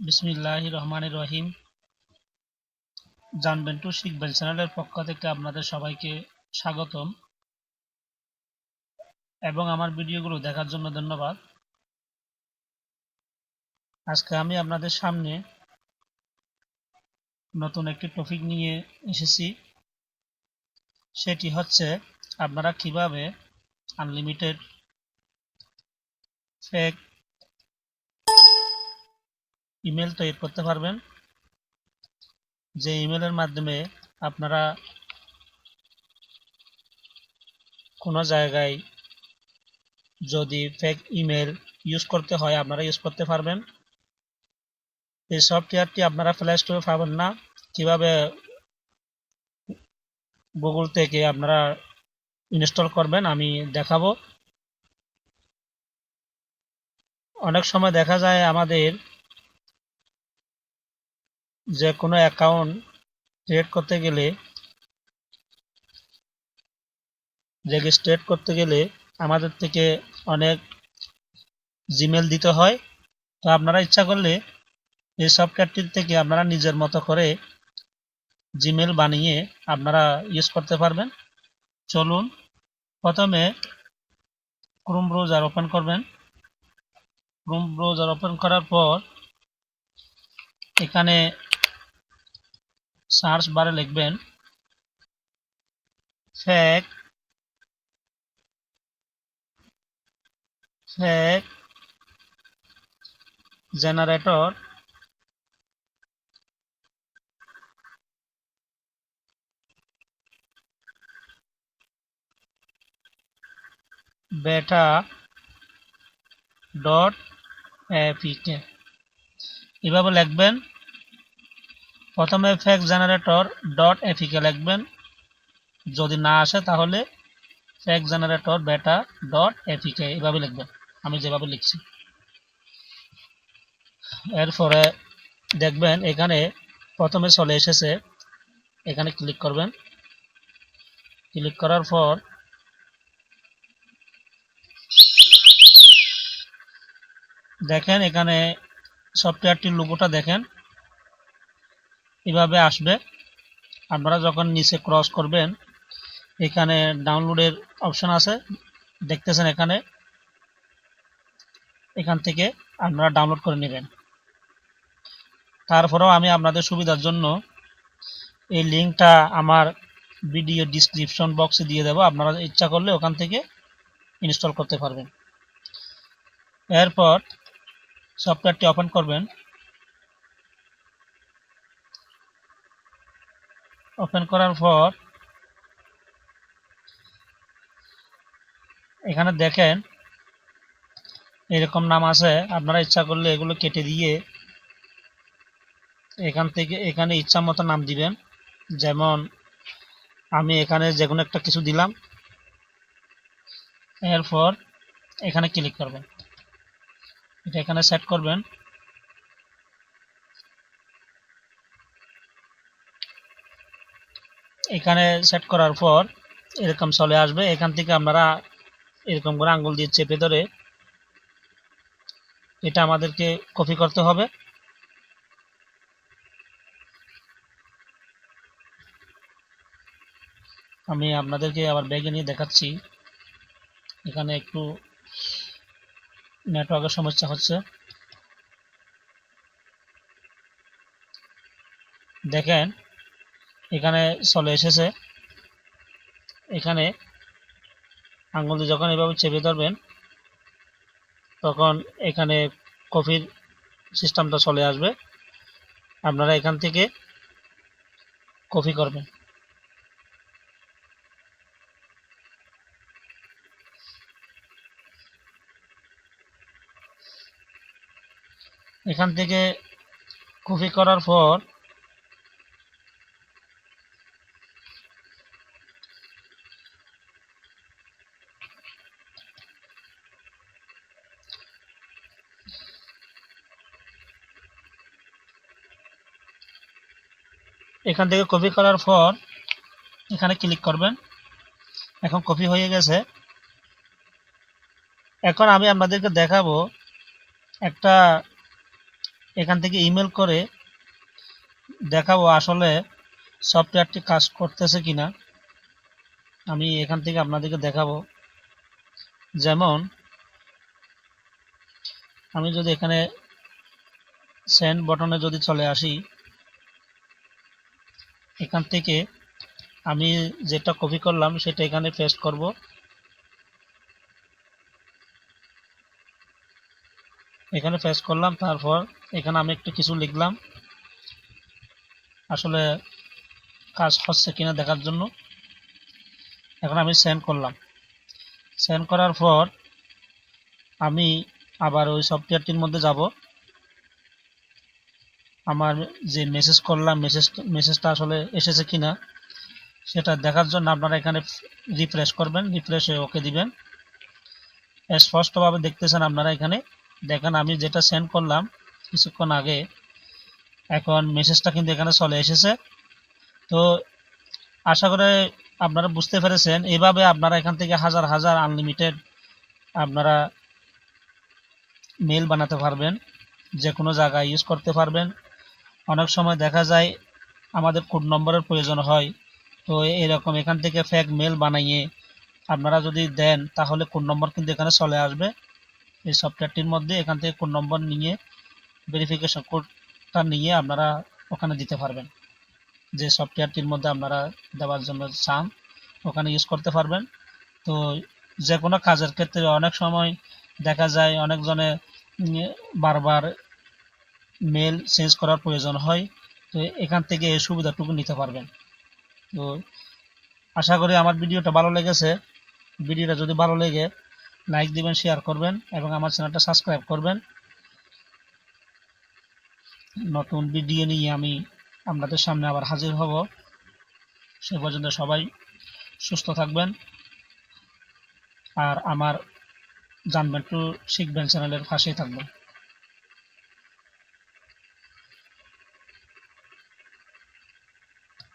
বিসমিল্লাহ রহমান রহিম জানবেন টু শিখবেন চ্যানেলের পক্ষ থেকে আপনাদের সবাইকে স্বাগতম। এবং আমার ভিডিওগুলো দেখার জন্য ধন্যবাদ। আজকে আমি আপনাদের সামনে নতুন একটি টপিক নিয়ে এসেছি। সেটি হচ্ছে, আপনারা কীভাবে আনলিমিটেড ফেক ইমেল তৈরি করতে পারবেন। যে ইমেলের মাধ্যমে আপনারা কোনো জায়গায় যদি ফেক ইমেল ইউজ করতে হয়, আপনারা ইউজ করতে পারবেন। এই সফটওয়্যারটি আপনারা প্লে স্টোরে পাবেন না। কীভাবে গুগল থেকে আপনারা ইনস্টল করবেন, আমি দেখাবো। অনেক সময় দেখা যায় আমাদের যে কোনো অ্যাকাউন্ট ক্রিয়েট করতে গেলে রেজিস্ট্রেট করতে গেলে আমাদের থেকে অনেক জিমেল দিতে হয়। তো আপনারা ইচ্ছা করলে এই সফটওয়্যারটির থেকে আপনারা নিজের মতো করে জিমেল বানিয়ে আপনারা ইউজ করতে পারবেন। চলুন, প্রথমে ক্রোম ব্রাউজার ওপেন করবেন। ক্রোম ব্রাউজার ওপেন করার পর এখানে সার্চ বারে লিখবেন fake fake generator beta dot APK. এভাবে লিখবেন প্রথমে ফেক জেনারেটর ডট এপিকে লিখবেন। যদি না আসে তাহলে fake generator beta dot APK এভাবে লিখবেন। আমি যেভাবে লিখছি। এরপরে দেখবেন এখানে প্রথমে চলে এসেছে। এখানে ক্লিক করবেন। ক্লিক করার পর দেখেন এখানে সফটওয়্যারটির লোগোটা দেখেন। এভাবে আসবে। আপনারা যখন নিচে ক্রস করবেন, এখানে ডাউনলোডের অপশন আছে। দেখতেছেন এখানে। এখান থেকে আপনারা ডাউনলোড করে নেবেন। তারপরেও আমি আপনাদের সুবিধার জন্য এই লিঙ্কটা আমার ভিডিও ডিসক্রিপশন বক্সে দিয়ে দেবো। আপনারা ইচ্ছা করলে ওখান থেকে ইনস্টল করতে পারবেন। এরপর সফটওয়্যারটি ওপেন করবেন। ওপেন করার পর এখানে দেখেন এরকম নাম আছে। আপনারা ইচ্ছা করলে এগুলো কেটে দিয়ে এখান থেকে এখানে ইচ্ছা মতো নাম দিবেন। যেমন আমি এখানে যে কোনো একটা কিছু দিলাম, এরপর এখানে ক্লিক করবেন। এটা এখানে সেট করবেন। এখানে সেট করার পর এরকম চলে আসবে। এখান থেকে আপনারা এরকম করে আঙ্গুল দিয়ে চেপে ধরে এটা আমাদেরকে কপি করতে হবে। আমি আপনাদেরকে আবার ব্যাগে নিয়ে দেখাচ্ছি। এখানে একটু নেটওয়ার্কের সমস্যা হচ্ছে। দেখেন এখানে চলে এসেছে। এখানে আঙুল দিয়ে যখন এভাবে চেপে ধরবেন, তখন এখানে কপির সিস্টেমটা চলে আসবে। আপনারা এখান থেকে কফি করবেন। এখান থেকে কপি করার পর এখান থেকে কপি করার পর এখানে ক্লিক করবেন। এখন কপি হয়ে গেছে। এখন আমি আপনাদেরকে দেখাবো একটা এখান থেকে ইমেল করে দেখাবো আসলে সফটওয়্যারটি কাজ করতেছে কিনা। আমি এখান থেকে আপনাদেরকে দেখাবো। যেমন, আমি যদি এখানে সেন্ড বটনে যদি চলে আসি এখান থেকে আমি যেটা কপি করলাম, সেটা এখানে পেস্ট করব। এখানে পেস্ট করলাম, তারপর এখানে আমি একটু কিছু লিখলাম। আসলে কাজ হচ্ছে কিনা দেখার জন্য। এখন আমি সেন্ড করলাম। সেন্ড করার পর আমি আবার ওই সফটওয়্যারটির মধ্যে যাব। আমার যে মেসেজ করলাম মেসেজ মেসেজটা আসলে এসেছে কিনা, সেটা দেখার জন্য আপনারা এখানে রিফ্রেশ করবেন রিফ্রেশে ওকে দিবেন। স্পষ্টভাবে দেখতেছেন আপনারা এখানে। দেখেন, আমি যেটা সেন্ড করলাম কিছুক্ষণ আগে, এখন মেসেজটা কিন্তু এখানে চলে এসেছে। তো আশা করে আপনারা বুঝতে পেরেছেন এভাবে আপনারা এখান থেকে হাজার হাজার আনলিমিটেড আপনারা মেল বানাতে পারবেন যে কোনো জায়গায় ইউজ করতে পারবেন। অনেক সময় দেখা যায় আমাদের কোড নম্বরের প্রয়োজন হয়। তো এরকম এখান থেকে ফেক মেল বানাইয়ে আপনারা যদি দেন, তাহলে কোড নম্বর কিন্তু এখানে চলে আসবে। এই সফটওয়্যারটির মধ্যে এখান থেকে কোড নম্বর নিয়ে ভেরিফিকেশন কোডটা নিয়ে আপনারা ওখানে দিতে পারবেন। যে সফটওয়্যারটির মধ্যে আপনারা দেওয়ার জন্য চান, ওখানে ইউজ করতে পারবেন। তো যে কোনো কাজের ক্ষেত্রে অনেক সময় দেখা যায় অনেকজনে বারবার মেল চেঞ্জ করার প্রয়োজন হয়, তো এখান থেকে এই সুবিধাটুকু নিতে পারবেন। তো আশা করি আমার ভিডিওটা ভালো লেগেছে। ভিডিওটা যদি ভালো লেগে লাইক দিবেন শেয়ার করবেন এবং আমার চ্যানেলটা সাবস্ক্রাইব করবেন। নতুন ভিডিও নিয়ে আমি আপনাদের সামনে আবার হাজির হব। সে পর্যন্ত সবাই সুস্থ থাকবেন। আর আমার জানবেন টু শিখবেন চ্যানেলের পাশেই থাকবেন।